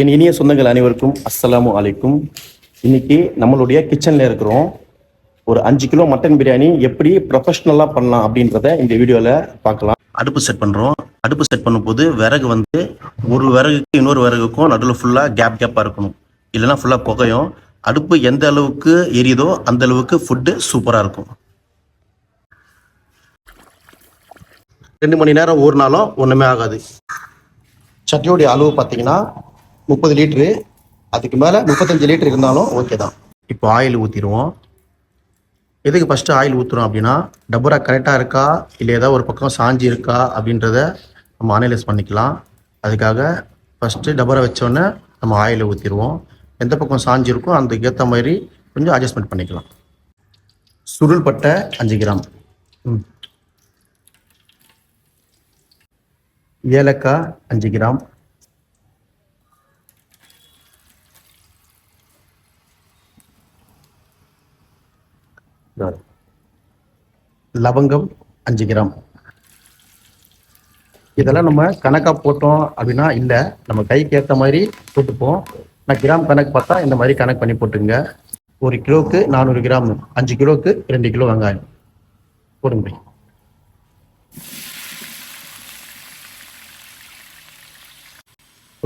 என் இனிய சொந்தங்கள் அனைவருக்கும் அஸ்ஸலாமு அலைக்கும். இன்னைக்கு நம்மளுடைய கிச்சனில் இருக்கிறோம். ஒரு அஞ்சு கிலோ மட்டன் பிரியாணி எப்படி ப்ரொஃபஷ்னலாக பண்ணலாம் அப்படின்றத இந்த வீடியோவில் பார்க்கலாம். அடுப்பு செட் பண்ணுறோம் அடுப்பு செட் பண்ணும்போது விறகு வந்து ஒரு விறகுக்கு இன்னொரு விறகுக்கும் நடுவில் ஃபுல்லாக கேப் கேப்பாக இருக்கணும். இல்லைன்னா ஃபுல்லாக புகையும் அடுப்பு எந்த அளவுக்கு எரியுதோ அந்த அளவுக்கு ஃபுட்டு சூப்பராக இருக்கும். ரெண்டு மணி நேரம் ஊறினாலும் ஒன்றுமே ஆகாது. சட்டியோடைய அளவு பார்த்தீங்கன்னா முப்பது லிட்டரு அதுக்கு மேலே முப்பத்தஞ்சு லிட்டர் இருந்தாலும் ஓகே தான். இப்போ ஆயில் ஊற்றிடுவோம் எதுக்கு ஃபஸ்ட்டு ஆயில் ஊற்றுறோம் அப்படின்னா டபுரா கரெக்டாக இருக்கா? இல்லை ஏதாவது ஒரு பக்கம் சாஞ்சி இருக்கா? அப்படின்றத நம்ம அனலைஸ் பண்ணிக்கலாம். அதுக்காக ஃபஸ்ட்டு டபரா வச்சோடனே நம்ம ஆயிலை ஊற்றிடுவோம் எந்த பக்கம் சாஞ்சி இருக்கோ அதுக்கு ஏற்ற மாதிரி கொஞ்சம் அட்ஜஸ்ட்மெண்ட் பண்ணிக்கலாம். சுருள் பட்டை அஞ்சு கிராம். ம். ஏலக்காய் அஞ்சு கிராம். லவங்கம் அஞ்சு கிராம். இதெல்லாம் நம்ம கணக்காக போட்டோம் அப்படின்னா இல்லை நம்ம கைக்கு ஏற்ற மாதிரி போட்டுப்போம். நான் கிராம் கணக்கு பார்த்தா இந்த மாதிரி கணக்கு பண்ணி போட்டுங்க ஒரு கிலோவுக்கு நானூறு கிராம் அஞ்சு கிலோவுக்கு ரெண்டு கிலோ வெங்காயம். போடுங்க.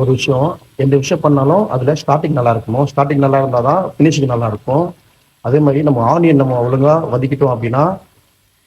ஒரு விஷயம் எந்த விஷயம் பண்ணாலும் அதில் ஸ்டார்டிங் நல்லா இருக்கணும் ஸ்டார்டிங் நல்லா இருந்தால் தான் ஃபினிஷிங் நல்லா இருக்கும். அதே மாதிரி நம்ம ஆனியன் நம்ம ஒழுங்காக வதக்கிட்டோம் அப்படின்னா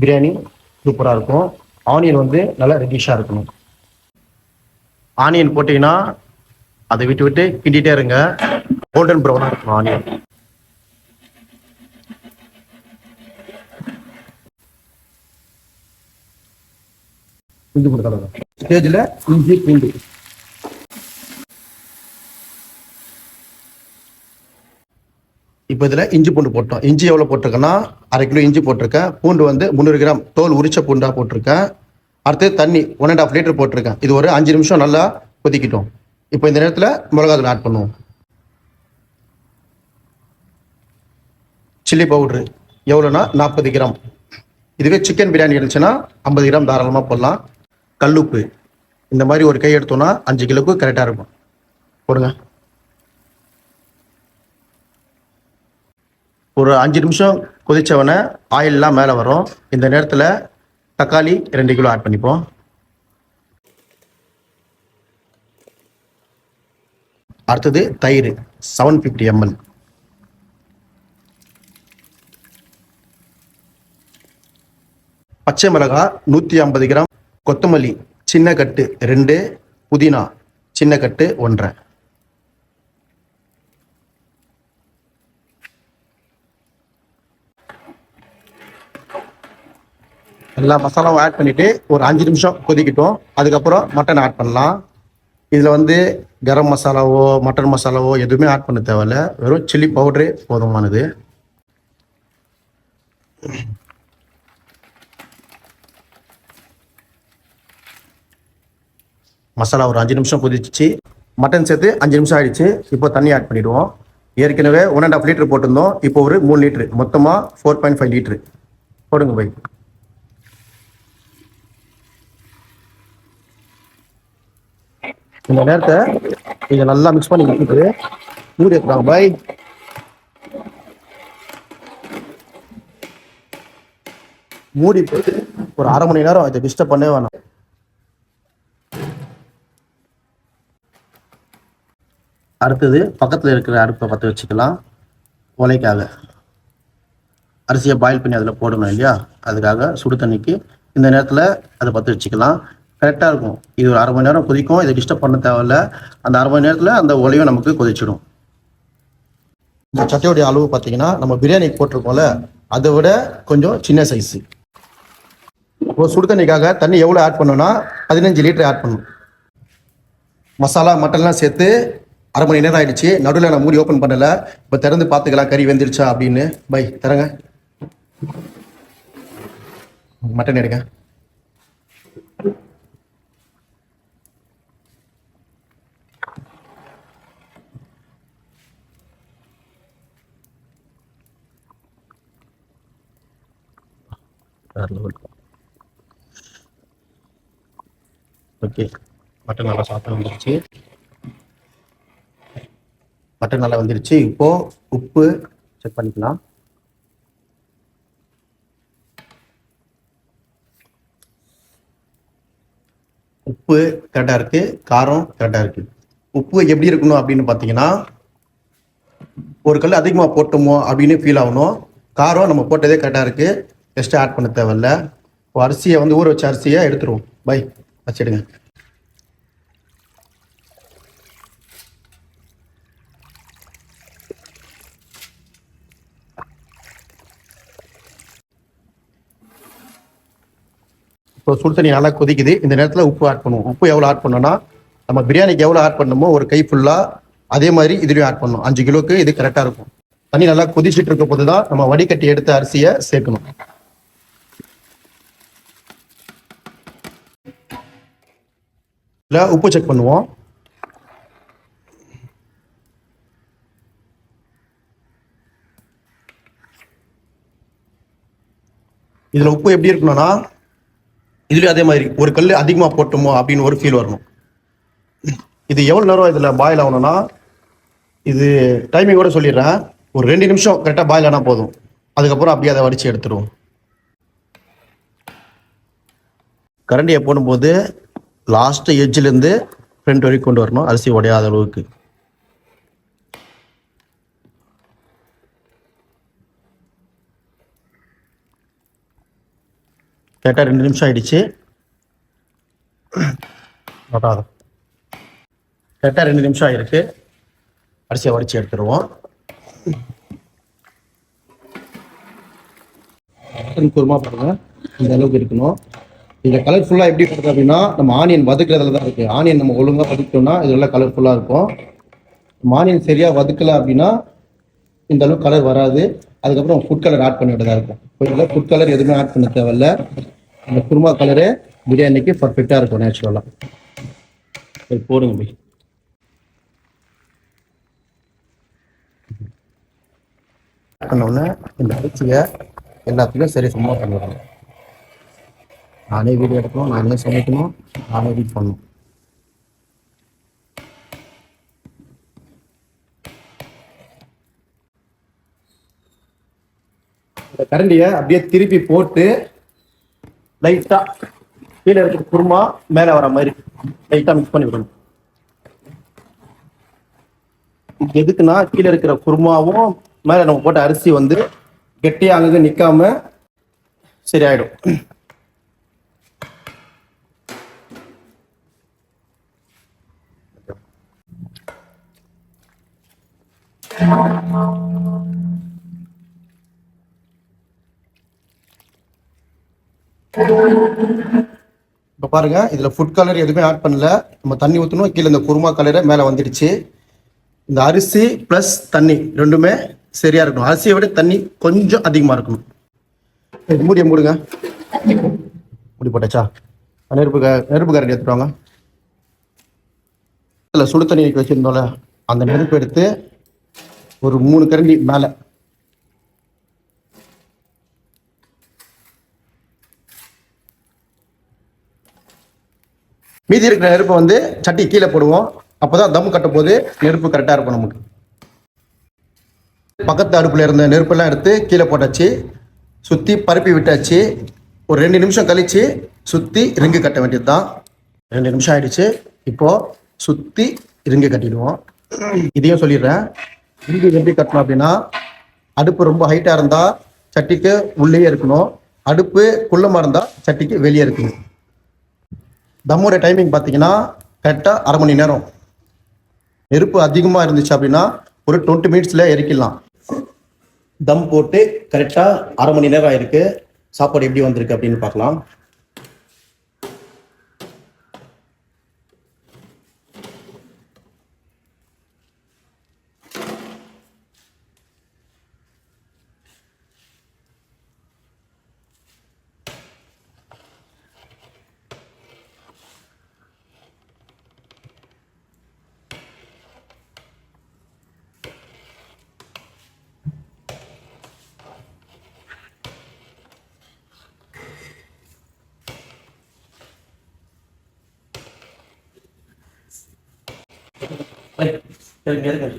பிரியாணி சூப்பராக இருக்கும். ஆனியன் வந்து நல்லா ரெட்டிஷாக இருக்கணும். ஆனியன் போட்டிங்கன்னா அதை விட்டு விட்டு கிண்டிகிட்டே இருங்க. கோல்டன் ப்ரௌனாக இருக்கணும் ஆனியன். இஞ்சி கொடுக்கலாம் ஸ்டேஜில் இஞ்சி பூண்டு. இப்போ இதில் இஞ்சி பூண்டு போட்டோம். இஞ்சி எவ்வளோ போட்டிருக்கேன்னா அரை கிலோ இஞ்சி போட்டிருக்கேன். பூண்டு வந்து முந்நூறு கிராம் தோல் உரிச்ச பூண்டாக போட்டிருக்கேன். அடுத்து தண்ணி ஒன் அண்ட் ஆஃப் லிட்டர் போட்டிருக்கேன். இது ஒரு அஞ்சு நிமிஷம் நல்லா கொதிக்கிட்டோம். இப்போ இந்த நேரத்தில் மிளகாத்தூள் ஆட் பண்ணுவோம். சில்லி பவுட்ரு எவ்வளோனா நாற்பது கிராம். இதுவே சிக்கன் பிரியாணி இருந்துச்சுன்னா ஐம்பது கிராம் தாராளமாக போடலாம். கல்லுப்பு. இந்த மாதிரி ஒரு கை எடுத்தோம்னா அஞ்சு கிலோவுக்கு கரெக்டாக இருக்கும். போடுங்க. ஒரு அஞ்சு நிமிஷம் கொதிச்சவொடனே ஆயிலெலாம் மேலே வரும். இந்த நேரத்தில் தக்காளி ரெண்டு கிலோ ஆட் பண்ணிப்போம். அடுத்தது தயிர் செவன் ஃபிஃப்டி எம்எல் பச்சை மிளகாய் நூற்றி ஐம்பது கிராம் கொத்தமல்லி சின்ன கட்டு ரெண்டு புதினா சின்ன கட்டு ஒன்றரை. எல்லா மசாலாவும் ஆட் பண்ணிவிட்டு ஒரு அஞ்சு நிமிஷம் கொதிக்கட்டும். அதுக்கப்புறம் மட்டன் ஆட் பண்ணலாம். இதில் வந்து கரம் மசாலாவோ மட்டன் மசாலாவோ எதுவுமே ஆட் பண்ண தேவையில்ல. வெறும் சில்லி பவுடரு போதுமானது. மசாலா ஒரு அஞ்சு நிமிஷம் கொதிச்சிச்சு. மட்டன் சேர்த்து அஞ்சு நிமிஷம் ஆயிடுச்சு. இப்போ தண்ணி ஆட் பண்ணிடுவோம். ஏற்கனவே ஒன் அண்ட் ஆஃப் லிட்டர் போட்டிருந்தோம். இப்போ ஒரு மூணு லிட்டரு மொத்தமாக ஃபோர் பாயிண்ட் ஃபைவ் லிட்ரு போடுங்க பைக் இந்த நேரத்தை நீங்கள் நல்லா மிக்ஸ் பண்ணி விட்டுட்டு மூடி வைக்கிறாங்க பாய் மூடி போட்டு ஒரு அரை மணி நேரம் இதை டிஸ்டர்ப் பண்ணவே வேணாம். அடுத்தது பக்கத்தில் இருக்கிற அடுப்பை பற்ற வச்சுக்கலாம். உலைக்காக அரிசியை பாயில் பண்ணி அதில் போடணும் இல்லையா? அதுக்காக சுடு தண்ணிக்கு இந்த நேரத்தில் அதை பற்ற வச்சுக்கலாம். கரெக்டாக இருக்கும். இது ஒரு அரை மணி நேரம் கொதிக்கும். இதை டிஸ்டர்ப் பண்ண தேவையில்ல. அந்த அரை மணி நேரத்தில் அந்த ஒலையும் நமக்கு கொதிச்சிடும். இந்த சட்டையுடைய அளவு பார்த்தீங்கன்னா நம்ம பிரியாணிக்கு போட்டிருக்கோம்ல அதை விட கொஞ்சம் சின்ன சைஸு இப்போ சுடு தண்ணிக்காக தண்ணி எவ்வளோ ஆட் பண்ணோன்னா பதினஞ்சு லிட்டர் ஆட் பண்ணும் மசாலா மட்டன்லாம் சேர்த்து அரை மணி நேரம் ஆயிடுச்சு. நடுவில் நான் மூடி ஓப்பன் பண்ணலை. இப்போ திறந்து பார்த்துக்கலாம். கறி வெந்துருச்சா அப்படின்னு. By Tharanga. மட்டன் எடுங்க. ஓகே. மட்டன் நல்லா சாப்பிட்டு வந்துருச்சு. மட்டன் நல்லா வந்துருச்சு. இப்போ உப்பு செக் பண்ணிக்கலாம். உப்பு கரெக்டாக இருக்கு. காரம் கரெக்டாக இருக்கு. உப்பு எப்படி இருக்கணும் அப்படின்னு பார்த்தீங்கன்னா ஒரு கல் அதிகமாக போட்டோமோ அப்படின்னு ஃபீல் ஆகணும். காரம் நம்ம போட்டதே கரெக்டாக இருக்கு. எக்ஸ்ட்ரா ஆட் பண்ண தேவையில்ல. இப்போ அரிசியை வந்து ஊற வச்ச அரிசியை எடுத்துருவோம். பை வச்சிடுங்க. இப்போ சுடு தண்ணி நல்லா கொதிக்குது. இந்த நேரத்தில் உப்பு ஆட் பண்ணுவோம். உப்பு எவ்வளோ ஆட் பண்ணோன்னா நம்ம பிரியாணிக்கு எவ்வளோ ஆட் பண்ணணுமோ ஒரு கை ஃபுல்லாக அதே மாதிரி இதுலையும் ஆட் பண்ணணும். அஞ்சு கிலோக்கு இது கரெக்டாக இருக்கும். தண்ணி நல்லா கொதிச்சுட்டு இருக்க போது தான் நம்ம வடிகட்டி எடுத்த அரிசியை சேர்க்கணும். இல்லை உப்பு செக் பண்ணுவோம். இதில் உப்பு எப்படி இருக்கணும்னா இதுலயும் அதே மாதிரி ஒரு கல் அதிகமாக போட்டோமோ அப்படின்னு ஒரு ஃபீல் வரணும். இது எவ்வளோ நேரம் இதில் பாயில் ஆகணும்னா இது டைமிங் கூட சொல்லிடுறேன். ஒரு ரெண்டு நிமிஷம் கரெக்டாக பாயில் ஆனால் போதும். அதுக்கப்புறம் அப்படியே அதை வடித்து எடுத்துருவோம். கரண்டியை போடும்போது லாஸ்ட் எஜ்ஜிலேருந்து ஃப்ரண்ட் வரைக்கும் கொண்டு வரணும். அரிசி உடையாத அளவுக்கு. கரெக்டாக ரெண்டு நிமிஷம் ஆயிடுச்சு. நோட்டாத கரெக்டாக ரெண்டு நிமிஷம் ஆயிருக்கு. அரிசியை வடித்து எடுத்துருவோம். குருமா பாருங்க. இந்த அளவுக்கு இருக்கணும். இதில் கலர்ஃபுல்லாக எப்படி இருக்குது அப்படின்னா நம்ம ஆனியன் வதக்குறதுல தான் இருக்குது ஆனியன் நம்ம ஒழுங்காக வதக்கிட்டோம்னா இதெல்லாம் கலர்ஃபுல்லாக இருக்கும். ஆனியன் சரியாக வதக்கல அப்படின்னா இந்த அளவுக்கு கலர் வராது. அதுக்கப்புறம் ஃபுட் கலர் ஆட் பண்ணி விட்டதா இருக்கும். இதில் ஃபுட் கலர் எதுவுமே ஆட் பண்ண தேவையில்ல. அந்த குருமா கலரு பிரியாணிக்கு பர்ஃபெக்டாக இருக்கும் நேச்சுரலாக போய் போடுங்க போய். பண்ண உடனே இந்த அரிசியை எல்லாத்துக்கும் சரி சும்மா பண்ணிடணும் நானே வீடியோ எடுக்கணும் நானே சமைக்கணும் நானே எடிட் பண்ணணும். இந்த கரண்டியை அப்படியே திருப்பி போட்டு லைட்டா கீழே இருக்கிற குருமா மேலே வர மாதிரி லைட்டா மிக்ஸ் பண்ணி விடணும். எதுக்குன்னா கீழே இருக்கிற குருமாவும் மேலே நம்ம போட்ட அரிசி வந்து கெட்டியா அங்கங்க நிக்காம சரியாயிடும். இப்போ பாருங்க இதில் ஃபுட் கலர் எதுவுமே ஆட் பண்ணல. நம்ம தண்ணி ஊற்றணும் கீழே இந்த குருமா கலரை மேலே வந்துடுச்சு. இந்த அரிசி ப்ளஸ் தண்ணி ரெண்டுமே சரியாக இருக்கணும். அரிசியை விட தண்ணி கொஞ்சம் அதிகமாக இருக்கணும். இது மூடிய மூடுங்க. மூடி போட்டாச்சா? நெருப்பு க- நெருப்பு கரண்டி எடுத்துட்டு வாங்க. இதில் சுடு தண்ணி வச்சுருந்தோம்ல வச்சிருந்தோம்ல அந்த நெருப்பு எடுத்து ஒரு மூணு கரண்டி மேலே. மீதி இருக்கிற நெருப்பை வந்து சட்டி கீழே போடுவோம். அப்போதான் தம் கட்டும் போது நெருப்பு கரெக்டாக இருக்கும் நமக்கு. பக்கத்து அடுப்பில் இருந்த நெருப்பெல்லாம் எடுத்து கீழே போட்டாச்சு. சுற்றி பரப்பி விட்டாச்சு. ஒரு ரெண்டு நிமிஷம் கழிச்சு சுற்றி ரிங்கு கட்ட வேண்டியது தான் ரெண்டு நிமிஷம் ஆயிடுச்சு. இப்போது சுற்றி ரிங்கு கட்டிடுவோம். இதையும் சொல்லிடுறேன். ரிங்கு எப்படி கட்டணும் அப்படின்னா அடுப்பு ரொம்ப ஹைட்டாக இருந்தால் சட்டிக்கு உள்ளேயே இருக்கணும். அடுப்பு குள்ளமாக இருந்தால் சட்டிக்கு வெளியே இருக்கணும். தம்மோட டைமிங் பார்த்தீங்கன்னா கரெக்டாக அரை மணி நேரம். நெருப்பு அதிகமாக இருந்துச்சு அப்படின்னா ஒரு டுவெண்ட்டி மினிட்ஸில் இறக்கிடலாம். தம் போட்டு கரெக்டாக அரை மணி நேரம் ஆயிருக்கு. சாப்பாடு எப்படி வந்திருக்கு அப்படின்னு பார்க்கலாம். Ay, el mierda.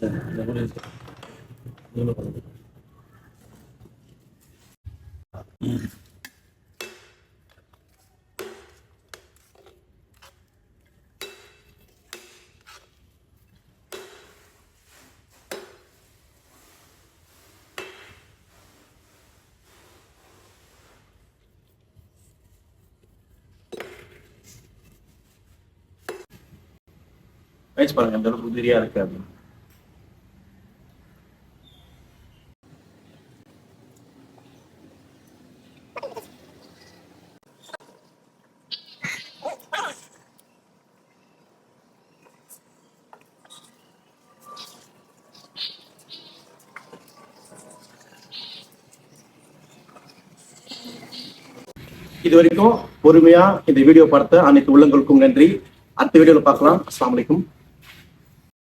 No, no, no. வயசு பாருங்க அந்த அளவுக்கு உதிரியா இருக்கு அப்படின்னு இது வரைக்கும் பொறுமையா இந்த வீடியோ பார்த்த அனைத்து உள்ளங்களுக்கும் நன்றி. அடுத்த வீடியோல பார்க்கலாம். அஸ்லாம் வலைக்கும்